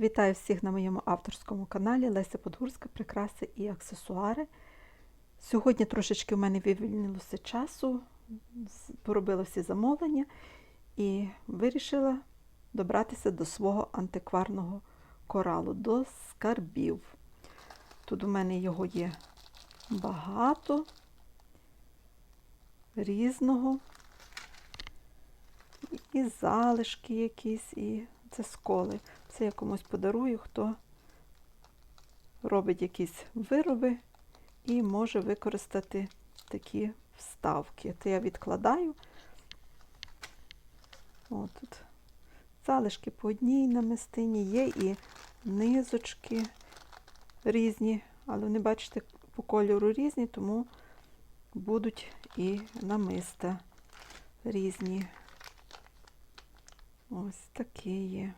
Вітаю всіх на моєму авторському каналі Леся Подгурська Прикраси і аксесуари. Сьогодні трошечки в мене вивільнилося часу, поробила всі замовлення і вирішила добратися до свого антикварного коралу, до скарбів. Тут у мене його є багато різного. І залишки якісь, і це сколи. Це я комусь подарую, хто робить якісь вироби і може використати такі вставки. То я відкладаю. О, тут залишки по одній намистині є і низочки різні, але вони, бачите, по кольору різні, тому будуть і намиста різні. Ось такі є.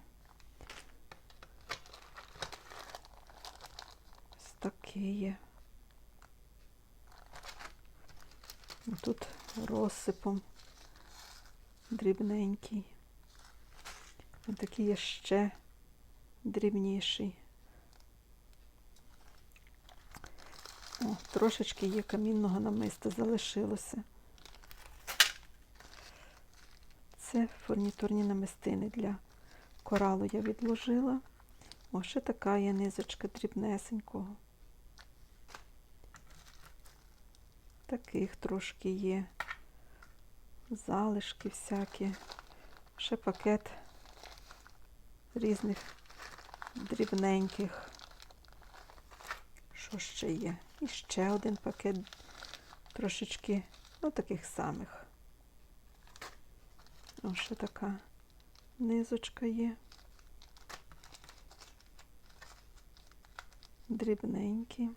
Ось такі є. І Тут розсипом дрібненький. Ось такий є ще дрібніший. О, трошечки є камінного намиста залишилося. Це фурнітурні намистини для коралу я відложила. О, ще така є низочка дрібнесенького. Таких трошки є. Залишки всякі. Ще пакет різних дрібненьких. Що ще є? І ще один пакет трошечки, ну, таких самих. Ось ще така низочка є. Дрібненькі.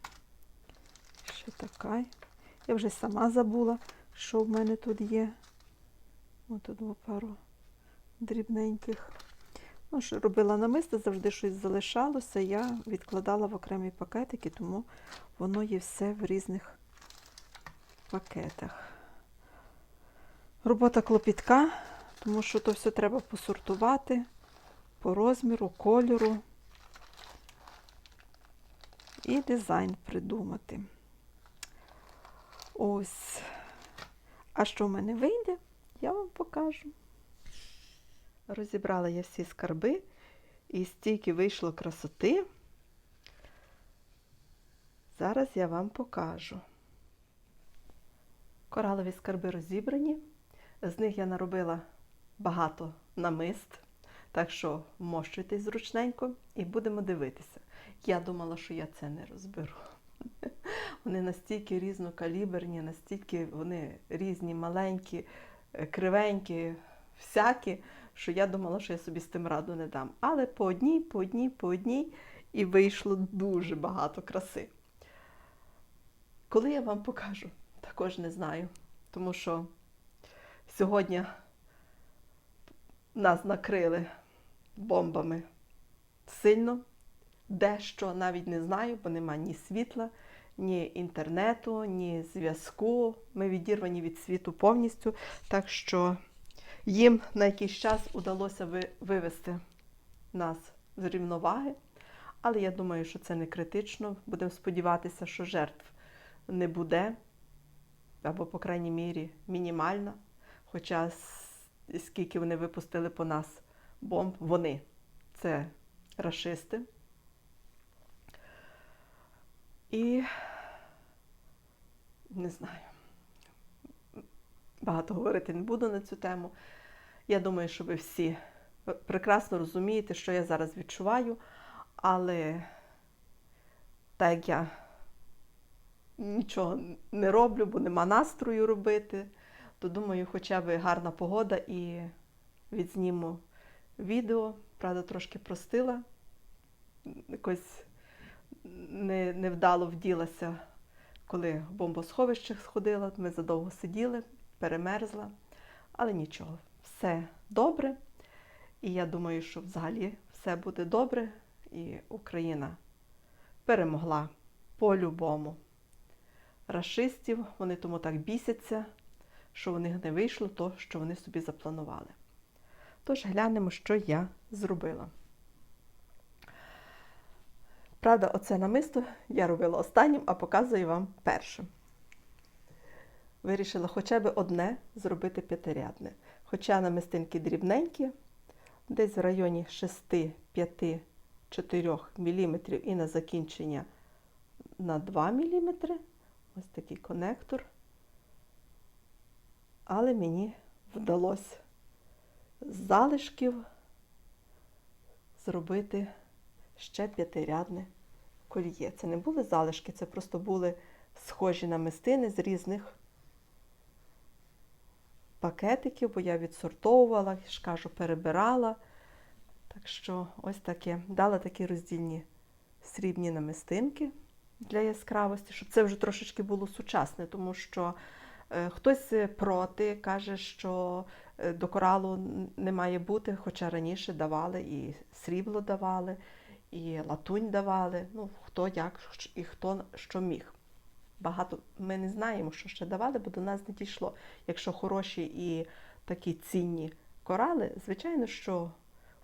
Ще така. Я вже сама забула, що в мене тут є. Ось тут пару дрібненьких. Ну, що робила намисто, завжди щось залишалося. Я відкладала в окремі пакетики, тому воно є все в різних пакетах. Робота клопітка, тому що то все треба посортувати по розміру, кольору і дизайн придумати. Ось. А що в мене вийде, я вам покажу. Розібрала я всі скарби, і стільки вийшло красоти. Зараз я вам покажу. Коралові скарби розібрані. З них я наробила багато намист, так що вмощуйтесь зручненько і будемо дивитися. Я думала, що я це не розберу. Вони настільки різнокаліберні, настільки вони різні, маленькі, е, кривенькі, всякі, що я думала, що я собі з тим раду не дам. Але по одній, по одній, по одній і вийшло дуже багато краси. Коли я вам покажу, також не знаю, тому що сьогодні нас накрили бомбами сильно. Дещо навіть не знаю, бо нема ні світла, ні інтернету, ні зв'язку. Ми відірвані від світу повністю. Так що їм на якийсь час удалося вивести нас з рівноваги. Але я думаю, що це не критично. Будемо сподіватися, що жертв не буде, або, по крайній мірі, мінімальна. Хоча скільки вони випустили по нас бомб, вони це рашисти. І не знаю. Багато говорити не буду на цю тему. Я думаю, що ви всі прекрасно розумієте, що я зараз відчуваю, але так як я нічого не роблю, бо нема настрою робити, то думаю, хоча б гарна погода і відзніму відео. Правда, трошки простила, якось не, невдало вділася, коли в бомбосховище сходила. Ми задовго сиділи, перемерзла, але нічого, все добре. І я думаю, що взагалі все буде добре, і Україна перемогла по-любому. Рашистів, вони тому так бісяться, що у них не вийшло то, що вони собі запланували. Тож глянемо, що я зробила. Правда, оце намисто я робила останнім, а показую вам першим. Вирішила хоча б одне зробити п'ятирядне. Хоча намистинки дрібненькі, десь в районі 6-5 4 мм і на закінчення на 2 мм. Ось такий конектор. Але мені вдалося з залишків зробити ще п'ятирядне кольє. Це не були залишки, це просто були схожі намистини з різних пакетиків, бо я відсортовувала, ж кажу, перебирала. Так що ось таке. Дала такі роздільні срібні намистинки для яскравості, щоб це вже трошечки було сучасне, тому що е, хтось проти каже, що е, до коралу не має бути, хоча раніше давали і срібло давали, і латунь давали. Ну, хто як і хто що міг. Багато ми не знаємо, що ще давали, бо до нас не дійшло. Якщо хороші і такі цінні корали, звичайно, що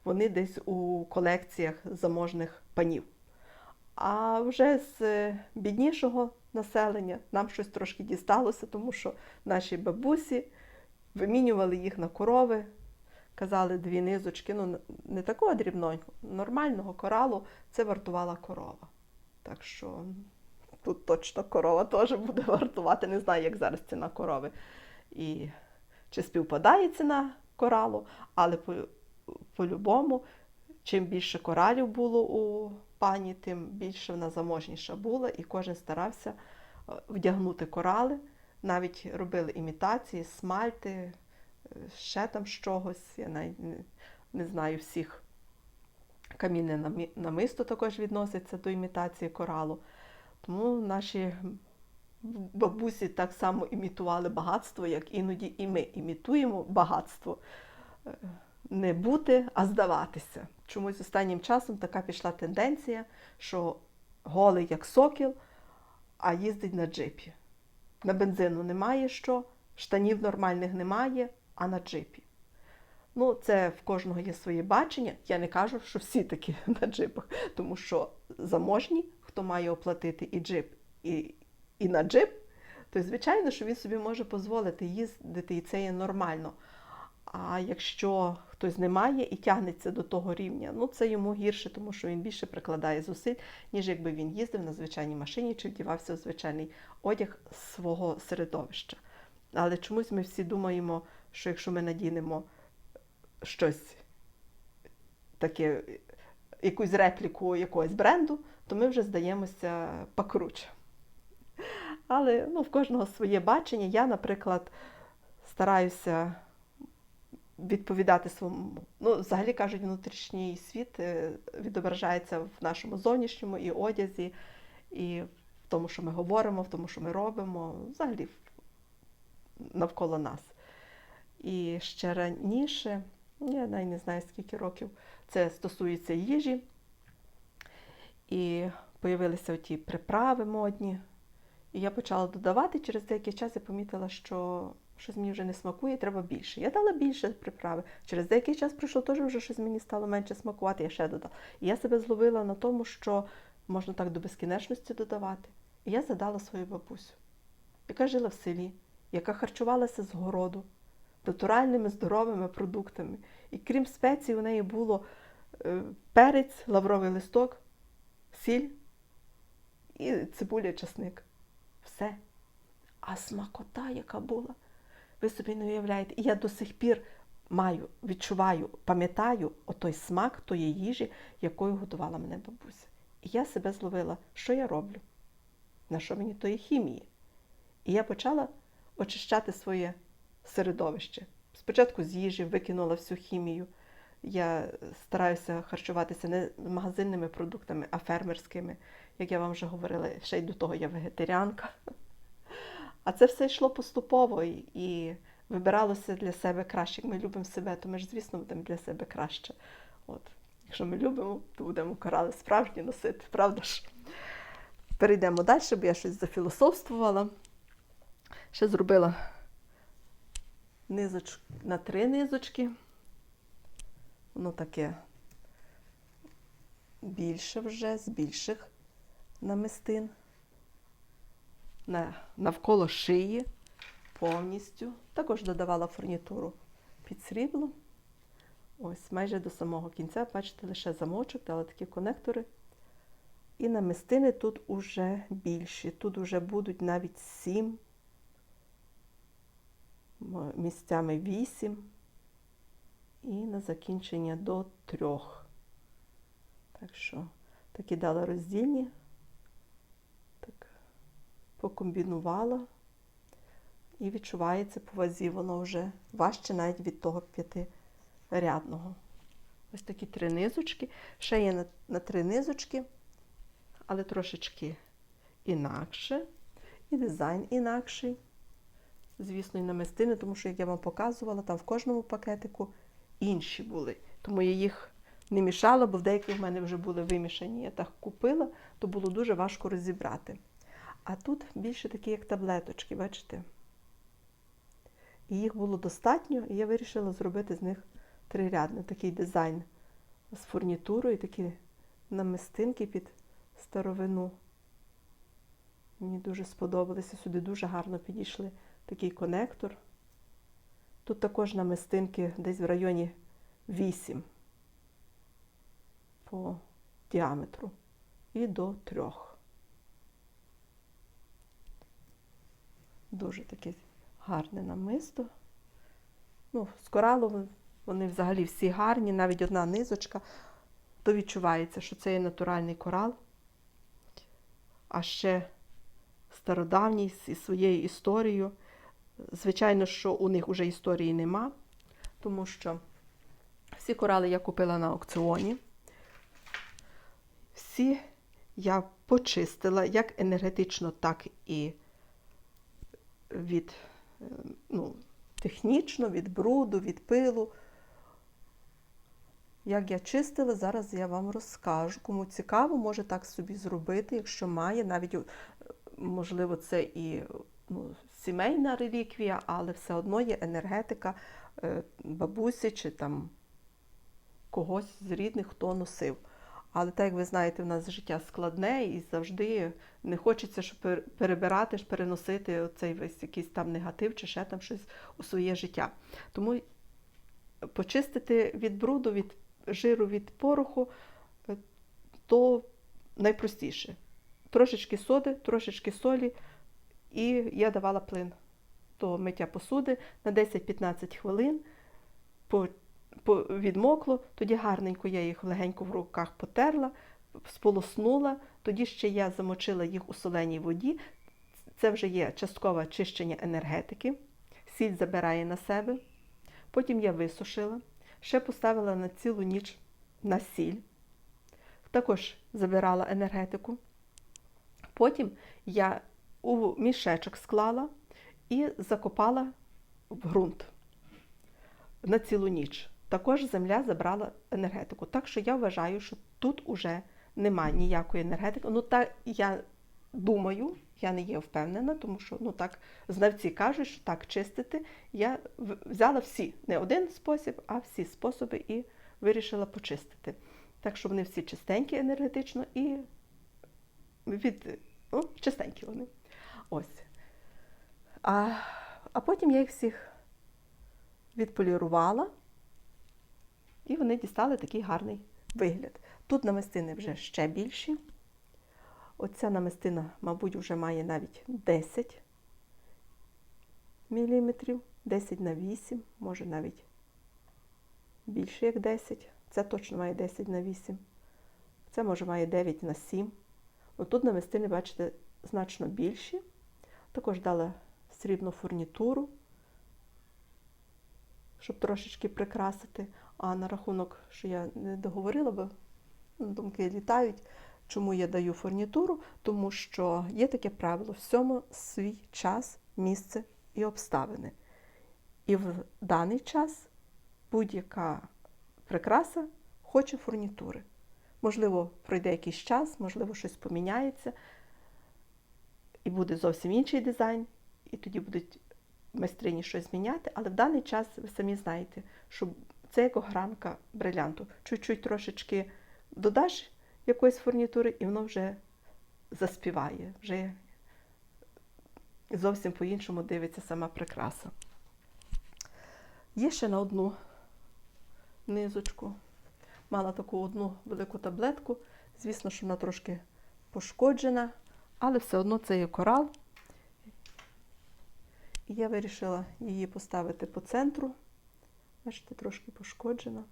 вони десь у колекціях заможних панів. А вже з е, біднішого населення нам щось трошки дісталося, тому що наші бабусі вимінювали їх на корови, казали дві низочки, ну не такого дрібного, нормального коралу, це вартувала корова. Так що тут точно корова теж буде вартувати. Не знаю, як зараз ціна корови. І чи співпадає ціна коралу, але по, по-любому, чим більше коралів було у пані, тим більше вона заможніша була, і кожен старався е, вдягнути корали. Навіть робили імітації, смальти, ще там з чогось. Я навіть не, не знаю всіх. Камінне намисто також відноситься до імітації коралу. Тому наші бабусі так само імітували багатство, як іноді і ми імітуємо багатство. Е, Не бути, а здаватися. Чомусь останнім часом така пішла тенденція, що голий як сокіл, а їздить на джипі. На бензину немає що, штанів нормальних немає, а на джипі. Ну, це в кожного є своє бачення. Я не кажу, що всі такі на джипах, тому що заможні, хто має оплатити і джип, і, і на джип, то звичайно, що він собі може дозволити їздити, і це є нормально. А якщо хтось не має і тягнеться до того рівня, ну це йому гірше, тому що він більше прикладає зусиль, ніж якби він їздив на звичайній машині чи вдівався в звичайний одяг свого середовища. Але чомусь ми всі думаємо, що якщо ми надінемо щось таке, якусь репліку якогось бренду, то ми вже здаємося покруче. Але ну, в кожного своє бачення. Я, наприклад, стараюся відповідати своєму. Ну, взагалі кажуть, внутрішній світ е, відображається в нашому зовнішньому і одязі, і в тому, що ми говоримо, в тому, що ми робимо, взагалі навколо нас. І ще раніше, я навіть не знаю скільки років, це стосується їжі. І появилися ті приправи модні. І я почала додавати. Через деякий час я помітила, що щось мені вже не смакує, треба більше. Я дала більше приправи. Через деякий час пройшло, теж вже щось мені стало менше смакувати, я ще додала. І я себе зловила на тому, що можна так до безкінечності додавати. І я задала свою бабусю, яка жила в селі, яка харчувалася з городу натуральними здоровими продуктами. І крім спецій, у неї було е, перець, лавровий листок, сіль і цибуля, часник. Все. А смакота, яка була, ви собі не уявляєте. І я до сих пір маю, відчуваю, пам'ятаю отой смак тої їжі, якою готувала мене бабуся. І я себе зловила, що я роблю, на що мені тої хімії. І я почала очищати своє середовище. Спочатку з їжі викинула всю хімію. Я стараюся харчуватися не магазинними продуктами, а фермерськими. Як я вам вже говорила, ще й до того я вегетаріанка. А це все йшло поступово і, вибиралося для себе краще. Як ми любимо себе, то ми ж, звісно, будемо для себе краще. От. Якщо ми любимо, то будемо корали справжні носити, правда ж? Перейдемо далі, бо я щось зафілософствувала. Ще зробила низоч... на три низочки. Воно таке більше вже, з більших намистин на, навколо шиї повністю. Також додавала фурнітуру під срібло. Ось майже до самого кінця, бачите, лише замочок, дала такі конектори. І намистини тут уже більші. Тут уже будуть навіть 7, м- місцями 8 і на закінчення до 3. Так що такі дала роздільні, так покомбінувала. І відчувається по вазі, воно вже важче навіть від того п'ятирядного. Ось такі три низочки. Ще є на, на три низочки, але трошечки інакше. І дизайн інакший. Звісно, і намистини, тому що, як я вам показувала, там в кожному пакетику інші були. Тому я їх не мішала, бо в деяких в мене вже були вимішані. Я так купила, то було дуже важко розібрати. А тут більше такі, як таблеточки, бачите? І їх було достатньо, і я вирішила зробити з них трирядний такий дизайн з фурнітурою, такі намистинки під старовину. Мені дуже сподобалося. Сюди дуже гарно підійшли такий конектор. Тут також намистинки десь в районі 8 по діаметру і до 3. Дуже таке гарне намисто. Ну, з коралу вони взагалі всі гарні, навіть одна низочка, то відчувається, що це є натуральний корал. А ще стародавній зі своєю історією. Звичайно, що у них вже історії нема, тому що всі корали я купила на аукціоні. Всі я почистила як енергетично, так і від ну, технічно, від бруду, від пилу. Як я чистила, зараз я вам розкажу. Кому цікаво, може так собі зробити, якщо має, навіть, можливо, це і ну, сімейна реліквія, але все одно є енергетика е, бабусі чи там когось з рідних, хто носив. Але так як ви знаєте, в нас життя складне і завжди не хочеться щоб перебирати, переносити цей весь якийсь там негатив чи ще там щось у своє життя. Тому почистити від бруду, від жиру, від пороху, е, то найпростіше. Трошечки соди, трошечки солі, і я давала плин до миття посуди на 10-15 хвилин. По по- відмокло, тоді гарненько я їх легенько в руках потерла, сполоснула, тоді ще я замочила їх у соленій воді. Це вже є часткове очищення енергетики, сіль забирає на себе. Потім я висушила, ще поставила на цілу ніч на сіль, також забирала енергетику. Потім я у мішечок склала і закопала в ґрунт на цілу ніч. Також земля забрала енергетику. Так що я вважаю, що тут уже немає ніякої енергетики. Ну, та я думаю, я не є впевнена, тому що ну так знавці кажуть, що так чистити. Я взяла всі, не один спосіб, а всі способи і вирішила почистити. Так що вони всі чистенькі енергетично і від ну, чистенькі вони. Ось. А, а потім я їх всіх відполірувала, і вони дістали такий гарний вигляд. Тут намистини вже ще більші. Оця намистина, мабуть, вже має навіть 10 мм, 10 на 8, може навіть більше, як 10. Це точно має 10 на 8. Це може має 9 на 7. От тут намистини, бачите, значно більші. Також дала срібну фурнітуру, щоб трошечки прикрасити. А на рахунок, що я не договорила, бо ну, думки літають, чому я даю фурнітуру, тому що є таке правило: всьому свій час, місце і обставини. І в даний час будь-яка прикраса хоче фурнітури. Можливо, пройде якийсь час, можливо, щось поміняється, і буде зовсім інший дизайн, і тоді будуть майстрині щось зміняти, але в даний час ви самі знаєте, що це як огранка брилянту. Чуть-чуть трошечки додаш якоїсь фурнітури, і воно вже заспіває, вже зовсім по-іншому дивиться сама прикраса. Є ще на одну низочку. Мала таку одну велику таблетку. Звісно, що вона трошки пошкоджена, але все одно це є корал. І я вирішила її поставити по центру. Бачите, трошки пошкоджена.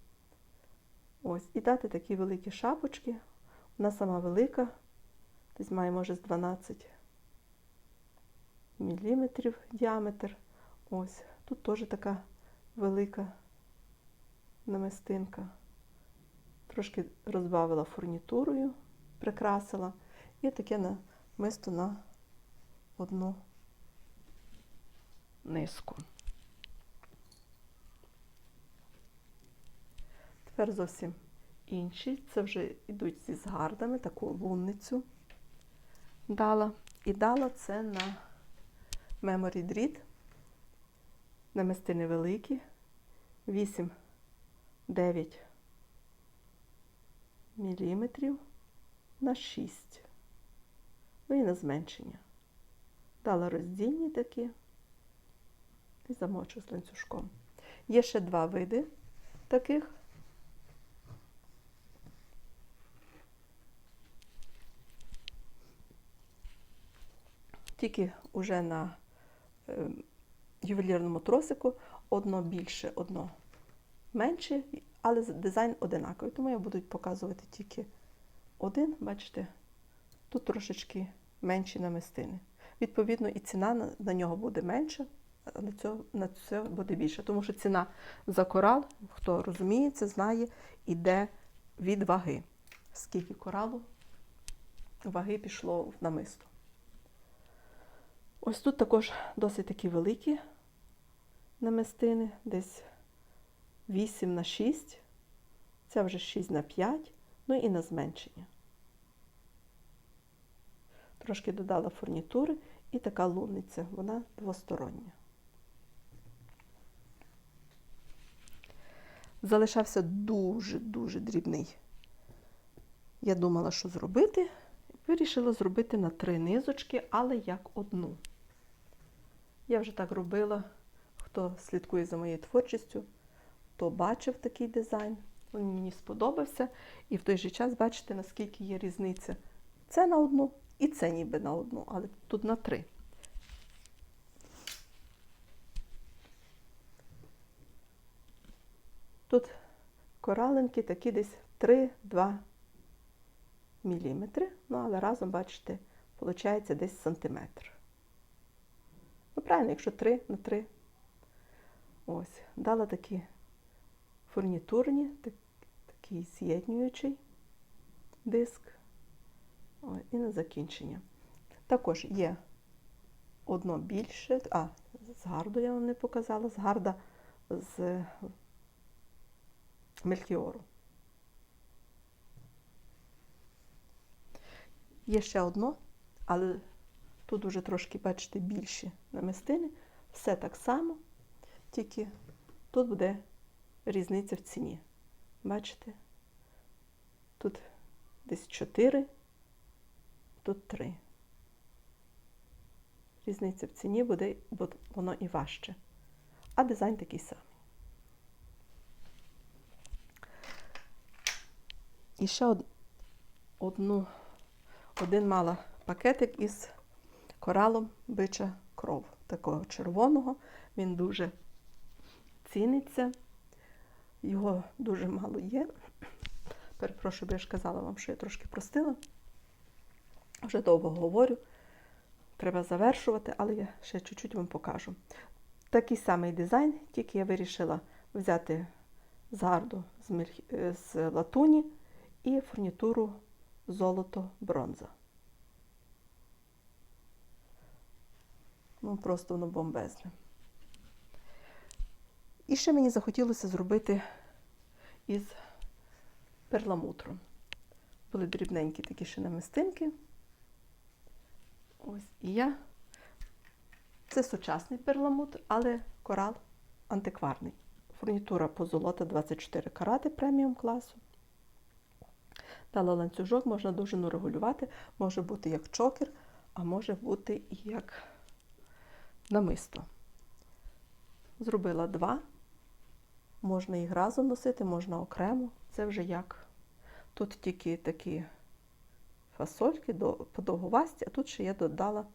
Ось, і дати такі великі шапочки. Вона сама велика, десь має, може, з 12 міліметрів діаметр. Ось, тут теж така велика намистинка. Трошки розбавила фурнітурою, прикрасила. І таке намисто на одну низку. Тепер зовсім інші. Це вже йдуть зі згардами, таку лунницю дала. І дала це на Memory Dread. Намистини великі. 8, 9 міліметрів на 6. Ну і на зменшення. Дала роздільні такі і замочу з ланцюжком. Є ще два види таких. Тільки вже на е, ювелірному тросику одно більше, одно менше, але дизайн одинаковий. Тому я буду показувати тільки один, бачите, тут трошечки менші намистини. Відповідно, і ціна на, нього буде менша, а на цього, на це буде більше. Тому що ціна за корал, хто розуміється, знає, іде від ваги. Скільки коралу ваги пішло в намисто. Ось тут також досить такі великі намистини, десь 8 на 6, це вже 6 на 5, ну і на зменшення. Трошки додала фурнітури і така лунниця, вона двостороння. Залишався дуже-дуже дрібний. Я думала, що зробити. Вирішила зробити на три низочки, але як одну. Я вже так робила, хто слідкує за моєю творчістю, то бачив такий дизайн. Він мені сподобався. І в той же час бачите, наскільки є різниця. Це на одну і це ніби на одну, але тут на три. Тут коралинки такі десь 3-2 міліметри, ну але разом, бачите, виходить десь сантиметр. Ну, правильно, якщо 3 на 3. Ось, дала такі фурнітурні, так, такий з'єднюючий диск. І на закінчення. Також є одно більше, а, з гарду я вам не показала, з гарда з мелькіору. Є ще одно, але тут уже трошки, бачите, більші намистини. Все так само, тільки тут буде різниця в ціні. Бачите? Тут десь 4, тут 3. Різниця в ціні буде, бо воно і важче. А дизайн такий самий. І ще од... одну, один мала пакетик із коралом бича кров, такого червоного. Він дуже ціниться, його дуже мало є. Перепрошую, бо я ж казала вам, що я трошки простила. Вже довго говорю. Треба завершувати, але я ще чуть-чуть вам покажу. Такий самий дизайн, тільки я вирішила взяти з гарду з, мель... з латуні і фурнітуру золото-бронза. Ну, просто воно бомбезне. І ще мені захотілося зробити із перламутром. Були дрібненькі такі ще намистинки. Ось і я. Це сучасний перламутр, але корал антикварний. Фурнітура позолота 24 карати преміум класу. Дала ланцюжок, можна довжину регулювати, може бути як чокер, а може бути і як намисто. Зробила два. Можна їх разом носити, можна окремо. Це вже як. Тут тільки такі фасольки до- подовгувасті, а тут ще я додала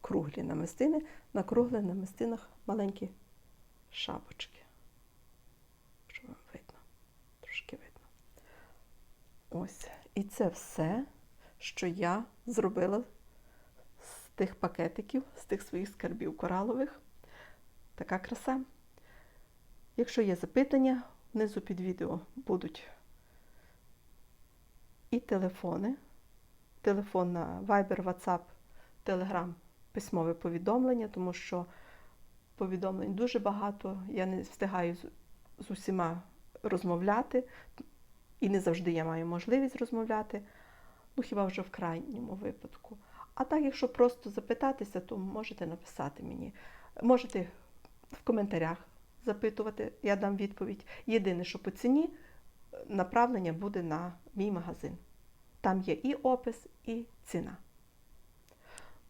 круглі намистини. На круглих намистинах маленькі шапочки. Що вам видно? Трошки видно. Ось. І це все, що я зробила з тих пакетиків, з тих своїх скарбів коралових. Така краса. Якщо є запитання, внизу під відео будуть і телефони. Телефон на Viber, WhatsApp, Telegram, письмове повідомлення, тому що повідомлень дуже багато. Я не встигаю з, усіма розмовляти, і не завжди я маю можливість розмовляти, ну хіба вже в крайньому випадку. А так, якщо просто запитатися, то можете написати мені. Можете в коментарях запитувати, я дам відповідь. Єдине, що по ціні е, направлення буде на мій магазин. Там є і опис, і ціна.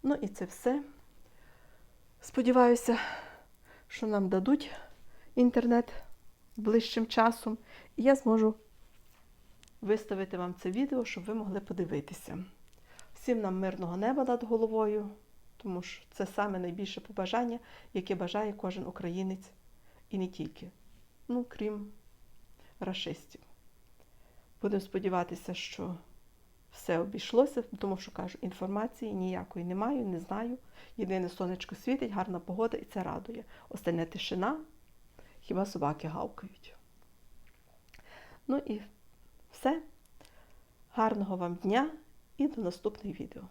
Ну і це все. Сподіваюся, що нам дадуть інтернет ближчим часом, і я зможу виставити вам це відео, щоб ви могли подивитися. Всім нам мирного неба над головою, тому що це саме найбільше побажання, яке бажає кожен українець і не тільки, ну крім рашистів. Будемо сподіватися, що все обійшлося, тому що кажу, інформації ніякої не маю, не знаю. Єдине сонечко світить, гарна погода і це радує. Остальне тишина, хіба собаки гавкають. Ну і все. Гарного вам дня і до наступних відео.